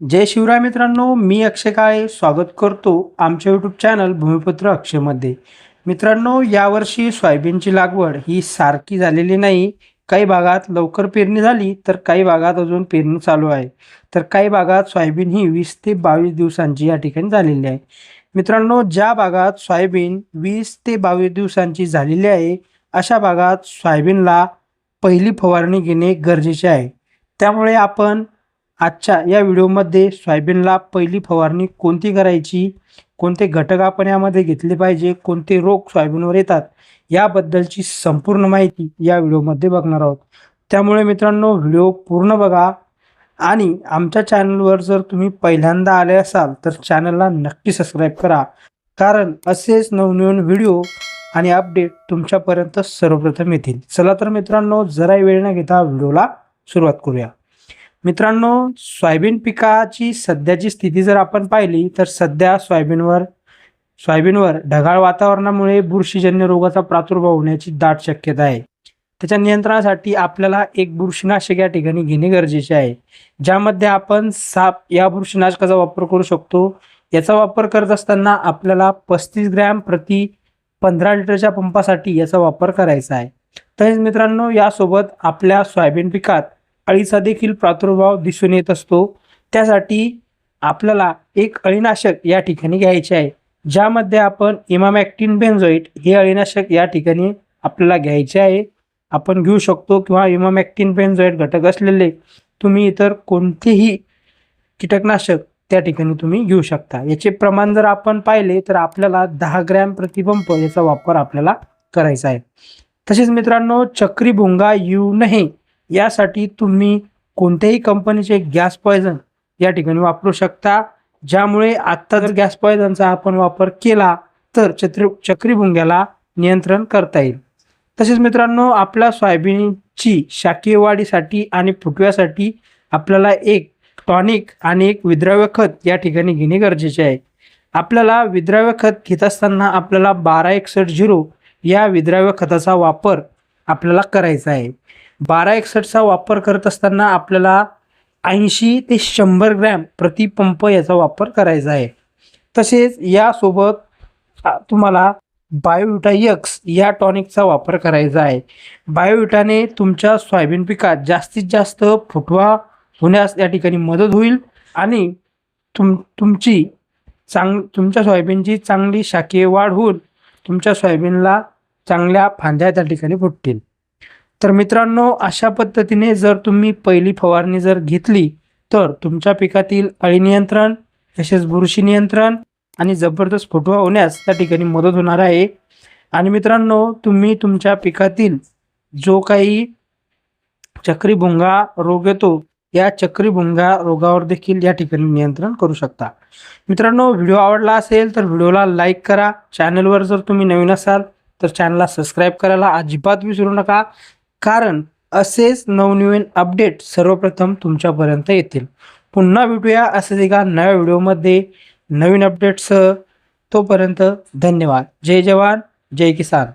जय शिवराय मित्रांनो मी अक्षय काळे स्वागत करतो आमच्या यूट्यूब चॅनल भूमिपुत्र अक्षयमध्ये मित्रांनो यावर्षी सोयाबीनची लागवड ही सारखी झालेली नाही. काही भागात लवकर पेरणी झाली तर काही भागात अजून पेरणी चालू आहे. तर काही भागात सोयाबीन ही वीस ते बावीस दिवसांची या ठिकाणी झालेली आहे. मित्रांनो ज्या भागात सोयाबीन वीस ते बावीस दिवसांची झालेली आहे अशा भागात सोयाबीनला पहिली फवारणी घेणे गरजेचे आहे. त्यामुळे आपण आजच्या या व्हिडिओमध्ये सोयाबीनला पहिली फवारणी कोणती करायची? कोणते घटक आपण यामध्ये घेतले पाहिजे? कोणते रोग सोयाबीनवर येतात? याबद्दलची संपूर्ण माहिती या व्हिडिओमध्ये बघणार आहोत. त्यामुळे मित्रांनो व्हिडिओ पूर्ण बघा. आणि आमच्या चॅनलवर जर तुम्ही पहिल्यांदा आले असाल तर चॅनलला नक्की सबस्क्राईब करा. कारण असेच नवनवीन व्हिडिओ आणि अपडेट तुमच्यापर्यंत सर्वप्रथम येतील. चला तर मित्रांनो जरा वेळ न घेता व्हिडिओला सुरुवात करूया. मित्रांनो सोयाबीन पिकाची सध्याची स्थिती जर आपण पाहिली तर सध्या सोयाबीनवर सोयाबीनवर ढगाळ वातावरणामुळे बुरशीजन्य रोगाचा प्रादुर्भाव होण्याची दाट शक्यता आहे. त्याच्या नियंत्रणासाठी आपल्याला एक बुरशीनाशक या ठिकाणी घेणे गरजेचे आहे ज्यामध्ये आपण साप या बुरशीनाशकाचा वापर करू शकतो. याचा वापर करत असताना आपल्याला पस्तीस ग्रॅम प्रति पंधरा लिटरच्या पंपासाठी याचा वापर करायचा आहे. तसेच मित्रांनो यासोबत आपल्या सोयाबीन पिकात अळीचा देखील प्रादुर्भाव दिसून येत असतो. त्यासाठी आपल्याला एक अळीनाशक या ठिकाणी घ्यायचे आहे. ज्यामध्ये आपण इमामॅक्टिन बेन्झोईट हे अळीनाशक या ठिकाणी आपल्याला घ्यायचे आहे. आपण घेऊ शकतो किंवा इमामॅक्टिन बेन्झोइट घटक असलेले तुम्ही इतर कोणतेही कीटकनाशक त्या ठिकाणी तुम्ही घेऊ शकता. याचे प्रमाण जर आपण पाहिले तर आपल्याला दहा ग्रॅम प्रतिपंप याचा वापर आपल्याला करायचा आहे. तसेच मित्रांनो चक्री भोंगा येऊ नये यासाठी तुम्ही कोणत्याही कंपनीचे गॅस पॉयझन या ठिकाणी वापरू शकता. ज्यामुळे आत्ता जर गॅस पॉयझनचा आपण वापर केला तर चक्री चक्रीभुंग्याला नियंत्रण करता येईल. तसेच मित्रांनो आपल्या सोयाबीनची शाकीय वाढीसाठी आणि फुटव्यासाठी आपल्याला एक टॉनिक आणि एक विद्राव्य खत या ठिकाणी घेणे गरजेचे आहे. आपल्याला विद्राव्य खत घेत असताना आपल्याला बारा एकसष्ट झिरो या विद्राव्य खताचा वापर आपल्याला करायचा आहे. बारा एकसष्टचा वापर करत असताना आपल्याला ऐंशी ते शंभर ग्रॅम प्रतिपंप याचा वापर करायचा आहे. तसेच यासोबत तुम्हाला बायोविटा यक्स या टॉनिकचा वापर करायचा आहे. बायोविटाने तुमच्या सोयाबीन पिकात जास्तीत जास्त फुटवा होण्यास या ठिकाणी मदत होईल आणि तुम तुमची चांग तुमच्या सोयाबीनची चांगली शाकीय वाढ होऊन तुमच्या सोयाबीनला चांगल्या फांद्या त्या ठिकाणी फुटतील. तर मित्रांनो अशा पद्धतीने जर तुम्ही पहिली फवारणी जर घेतली तर तुमच्या पिकातील अळी नियंत्रण तसेच बुरशी नियंत्रण आणि जबरदस्त फुटवा होण्यास त्या ठिकाणी मदत होणार आहे. आणि मित्रांनो तुम्ही तुमच्या पिकातील जो काही चक्रीभुंगा रोग येतो या चक्रीभुंगा रोगावर देखील या ठिकाणी नियंत्रण करू शकता. मित्रांनो व्हिडिओ आवडला असेल तर व्हिडिओला लाईक करा. चॅनलवर जर तुम्ही नवीन असाल तर चॅनलला सबस्क्राईब करायला अजिबात विसरू नका. कारण असेच नवनवीन अपडेट सर्वप्रथम तुमच्यापर्यंत येतील. पुन्हा भेटूया असेच एका नव्या व्हिडिओमध्ये नवीन अपडेट्ससह तोपर्यंत धन्यवाद. जय जवान जय किसान.